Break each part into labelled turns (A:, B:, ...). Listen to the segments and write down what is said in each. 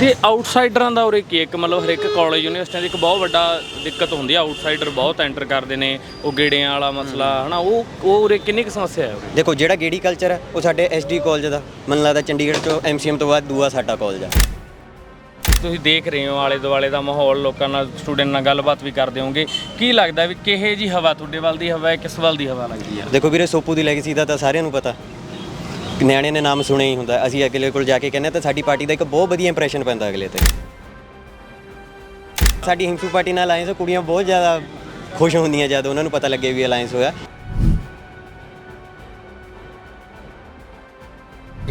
A: ਤੇ ਆਊਟਸਾਈਡਰਾਂ ਦਾ ਉਰੇ ਕੀ? ਇੱਕ ਮਤਲਬ ਹਰ ਇੱਕ ਕਾਲਜ ਯੂਨੀਵਰਸਿਟੀਆਂ ਦੀ ਇੱਕ ਬਹੁਤ ਵੱਡਾ ਦਿੱਕਤ ਹੁੰਦੀ ਹੈ ਆਊਟਸਾਈਡਰ ਬਹੁਤ ਐਂਟਰ ਕਰਦੇ ਨੇ। ਉਹ ਗੇੜਿਆਂ ਵਾਲਾ ਮਸਲਾ ਹਨਾ ਉਹ ਉਹ ਉਰੇ ਕਿੰਨੀ ਕੁ ਸਮੱਸਿਆ ਹੈ ਉਰੇ?
B: ਦੇਖੋ ਜਿਹੜਾ ਗੇੜੀ ਕਲਚਰ ਹੈ ਉਹ ਸਾਡੇ ਐਸਡੀ ਕਾਲਜ ਦਾ। ਮੈਨੂੰ ਲੱਗਦਾ ਚੰਡੀਗੜ੍ਹ ਤੋਂ ਐਮਸੀਐਮ ਤੋਂ ਬਾਅਦ ਦੂਆ ਸਾਡਾ ਕਾਲਜ ਆ।
A: ਤੁਸੀਂ ਦੇਖ ਰਹੇ ਹੋ ਆਲੇ ਦੁਆਲੇ ਦਾ ਮਾਹੌਲ ਲੋਕਾਂ ਨਾਲ ਸਟੂਡੈਂਟ ਨਾਲ ਗੱਲਬਾਤ ਵੀ ਕਰਦੇ ਹੋਵੋਗੇ। ਕੀ ਲੱਗਦਾ ਵੀ ਕਿਹੇ ਜੀ ਹਵਾ ਤੁਹਾਡੇ ਵੱਲ ਦੀ ਹਵਾ ਹੈ ਕਿਸ ਵੱਲ ਦੀ ਹਵਾ ਲੱਗਦੀ ਹੈ
B: ਦੇਖੋ ਵੀਰੇ ਸੋਪੂ ਦੀ ਲੈਗੇਸੀ ਦਾ ਤਾਂ ਸਾਰਿਆਂ ਨੂੰ ਪਤਾ। ਨਿਆਣੇ ਨੇ ਨਾਮ ਸੁਣਿਆ ਹੀ ਹੁੰਦਾ ਅਸੀਂ ਅਗਲੇ ਕੋਲ ਜਾ ਕੇ ਕਹਿੰਦੇ ਤਾਂ ਸਾਡੀ ਪਾਰਟੀ ਦਾ ਇੱਕ ਬਹੁਤ ਵਧੀਆ ਇੰਪ੍ਰੈਸ਼ਨ ਪੈਂਦਾ ਅਗਲੇ ਤੇ। ਸਾਡੀ ਹਿੰਸੂ ਪਾਰਟੀ ਨਾਲ ਅਲਾਈਅੰਸ ਕੁੜੀਆਂ ਬਹੁਤ ਜ਼ਿਆਦਾ ਖੁਸ਼ ਹੁੰਦੀਆਂ ਜਦ ਉਹਨਾਂ ਨੂੰ ਪਤਾ ਲੱਗੇ ਵੀ ਅਲਾਈਅੰਸ ਹੋਇਆ।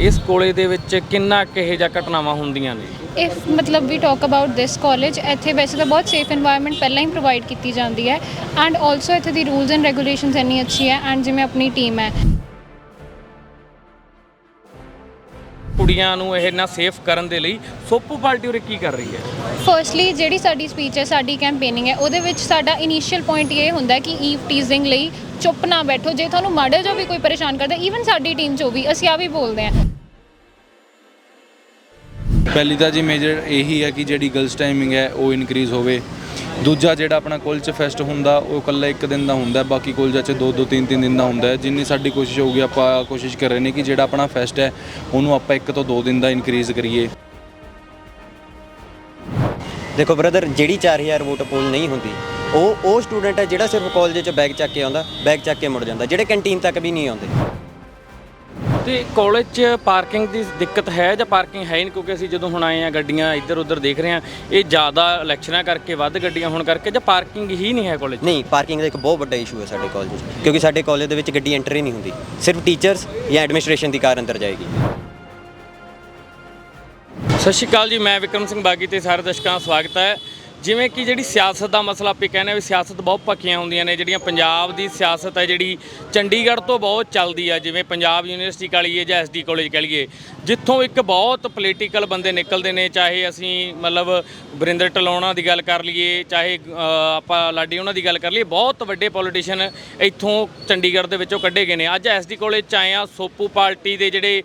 A: ਇਸ ਕੋਲੇ ਦੇ ਵਿੱਚ ਕਿੰਨਾ ਕਿਹੇ ਜਾਂ ਘਟਨਾਵਾਂ ਹੁੰਦੀਆਂ ਨੇ?
C: ਇਫ ਮਤਲਬ we talk about this college ਇੱਥੇ ਵੈਸੇ ਤਾਂ ਬਹੁਤ ਸੇਫ এনवायरमेंट ਪਹਿਲਾਂ ਹੀ ਪ੍ਰੋਵਾਈਡ ਕੀਤੀ ਜਾਂਦੀ ਹੈ ਐਂਡ ਆਲਸੋ ਇੱਥੇ ਦੀ ਰੂਲਸ ਐਂਡ ਰੈਗੂਲੇਸ਼ਨਸ ਇੰਨੀ ਅੱਛੀ ਹੈ ਐਂਡ ਜਿਵੇਂ ਆਪਣੀ ਟੀਮ ਹੈ।
A: ਕੁੜੀਆਂ ਨੂੰ ਇਹ ਨਾ ਸੇਫ ਕਰਨ ਦੇ ਲਈ ਸੋਪੂ ਪਾਰਟੀ ਉਰੇ ਕੀ ਕਰ ਰਹੀ ਹੈ?
C: ਫਰਸਟਲੀ ਜਿਹੜੀ ਸਾਡੀ ਸਪੀਚ ਹੈ ਸਾਡੀ ਕੈਂਪੇਨਿੰਗ ਹੈ ਉਹਦੇ ਵਿੱਚ ਸਾਡਾ ਇਨੀਸ਼ੀਅਲ ਪੁਆਇੰਟ ਇਹ ਹੁੰਦਾ ਹੈ ਕਿ ਈਵ ਟੀਜ਼ਿੰਗ ਲਈ ਚੁੱਪ ਨਾ ਬੈਠੋ। ਜੇ ਤੁਹਾਨੂੰ ਮਾੜਾ ਜੋ ਵੀ ਕੋਈ ਪਰੇਸ਼ਾਨ ਕਰਦਾ ਈਵਨ ਸਾਡੀ ਟੀਮ 'ਚੋਂ ਵੀ ਅਸੀਂ ਆ ਵੀ ਬੋਲਦੇ ਹਾਂ।
D: ਪਹਿਲੀ ਤਾਂ ਜੀ ਮੇਜਰ ਇਹੀ ਹੈ ਕਿ ਜਿਹੜੀ ਗਰਲਸ ਟਾਈਮਿੰਗ ਹੈ ਉਹ ਇਨਕਰੀਜ਼ ਹੋਵੇ। ਦੂਜਾ ਜਿਹੜਾ ਆਪਣਾ ਕਾਲਜ ਫੈਸਟ ਹੁੰਦਾ, ਉਹ ਇਕੱਲਾ ਇੱਕ ਦਿਨ ਦਾ ਹੁੰਦਾ ਬਾਕੀ ਕਾਲਜਾਂ 'ਚ ਦੋ ਦੋ, ਤਿੰਨ ਤਿੰਨ ਦਿਨ ਦਾ ਹੁੰਦਾ ਜਿੰਨੀ ਸਾਡੀ ਕੋਸ਼ਿਸ਼ ਹੋਊਗੀ, ਆਪਾਂ ਕੋਸ਼ਿਸ਼ ਕਰ ਰਹੇ ਨੇ ਕਿ ਜਿਹੜਾ ਆਪਣਾ ਫੈਸਟ ਹੈ, ਉਹਨੂੰ ਆਪਾਂ ਇੱਕ ਤੋਂ ਦੋ ਦਿਨ ਦਾ ਇਨਕਰੀਜ਼ ਕਰੀਏ।
B: ਦੇਖੋ ਬ੍ਰਦਰ ਜਿਹੜੀ 4000 ਵੋਟ ਪੋਲ ਨਹੀਂ ਹੁੰਦੀ, ਉਹ ਉਹ ਸਟੂਡੈਂਟ ਹੈ ਜਿਹੜਾ ਸਿਰਫ ਕਾਲਜ 'ਚ ਬੈਗ ਚੱਕ ਕੇ ਆਉਂਦਾ ਬੈਗ ਚੱਕ ਕੇ ਮੁੜ ਜਾਂਦਾ, ਜਿਹੜੇ ਕੈਂਟੀਨ ਤੱਕ ਵੀ ਨਹੀਂ ਆਉਂਦੇ।
A: ਤੇ ਕਾਲਜ 'ਚ ਪਾਰਕਿੰਗ ਦੀ ਦਿੱਕਤ ਹੈ ਜਾਂ ਪਾਰਕਿੰਗ ਹੈ ਨਹੀਂ? ਕਿਉਂਕਿ ਅਸੀਂ ਜਦੋਂ ਹੁਣ ਆਏ ਆ ਗੱਡੀਆਂ ਇੱਧਰ ਉੱਧਰ ਦੇਖ ਰਹੇ ਆ ਇਹ ਜ਼ਿਆਦਾ ਇਲੈਕਸ਼ਨਾਂ ਕਰਕੇ ਵੱਧ ਗੱਡੀਆਂ ਹੋਣ ਕਰਕੇ ਜਾਂ ਪਾਰਕਿੰਗ ਹੀ ਨਹੀਂ ਹੈ ਕਾਲਜ
B: ਨਹੀਂ ਪਾਰਕਿੰਗ ਦਾ ਇੱਕ ਬਹੁਤ ਵੱਡਾ ਇਸ਼ੂ ਹੈ ਸਾਡੇ ਕਾਲਜ 'ਚ ਕਿਉਂਕਿ ਸਾਡੇ ਕਾਲਜ ਦੇ ਵਿੱਚ ਗੱਡੀ ਐਂਟਰ ਹੀ ਨਹੀਂ ਹੁੰਦੀ ਸਿਰਫ ਟੀਚਰਸ ਜਾਂ ਐਡਮਿਨਿਸਟ੍ਰੇਸ਼ਨ ਦੀ ਕਾਰ ਅੰਦਰ ਜਾਏਗੀ।
A: ਸਤਿ ਸ਼੍ਰੀ ਅਕਾਲ ਜੀ ਮੈਂ ਵਿਕਰਮ ਸਿੰਘ ਬਾਗੀ ਤੇ ਸਾਰੇ ਦਰਸ਼ਕਾਂ ਦਾ ਸਵਾਗਤ ਹੈ। ਜਿਵੇਂ ਕਿ ਜਿਹੜੀ ਸਿਆਸਤ ਦਾ ਮਸਲਾ ਆਪਾਂ ਕਹਿੰਦੇ ਆ ਵੀ ਸਿਆਸਤ ਬਹੁਤ ਪੱਕੀਆਂ ਹੁੰਦੀਆਂ ਨੇ, ਜਿਹੜੀਆਂ ਪੰਜਾਬ ਦੀ ਸਿਆਸਤ ਹੈ ਜਿਹੜੀ ਚੰਡੀਗੜ੍ਹ ਤੋਂ ਬਹੁਤ ਚੱਲਦੀ ਆ, ਜਿਵੇਂ ਪੰਜਾਬ ਯੂਨੀਵਰਸਿਟੀ ਕਹ ਲਈਏ ਜਾਂ ਐਸਡੀ ਕਾਲਜ ਕਹ ਲਈਏ, ਜਿੱਥੋਂ ਇੱਕ ਬਹੁਤ ਪੋਲੀਟੀਕਲ ਬੰਦੇ ਨਿਕਲਦੇ ਨੇ, ਚਾਹੇ ਅਸੀਂ ਮਤਲਬ ਵਰਿੰਦਰ ਟਲੋਣਾ ਦੀ ਗੱਲ ਕਰ ਲਈਏ, ਚਾਹੇ ਆਪਾਂ ਲਾਡੀ ਉਹਨਾਂ ਦੀ ਗੱਲ ਕਰ ਲਈਏ, ਬਹੁਤ ਵੱਡੇ ਪੋਲੀਟੀਸ਼ੀਅਨ ਇੱਥੋਂ ਚੰਡੀਗੜ੍ਹ ਦੇ ਵਿੱਚੋਂ ਕੱਢੇ ਗਏ ਨੇ। ਅੱਜ ਐਸਡੀ ਕਾਲਜ ਚ ਆਏ ਆ, ਸੋਪੂ ਪਾਰਟੀ ਦੇ ਜਿਹੜੇ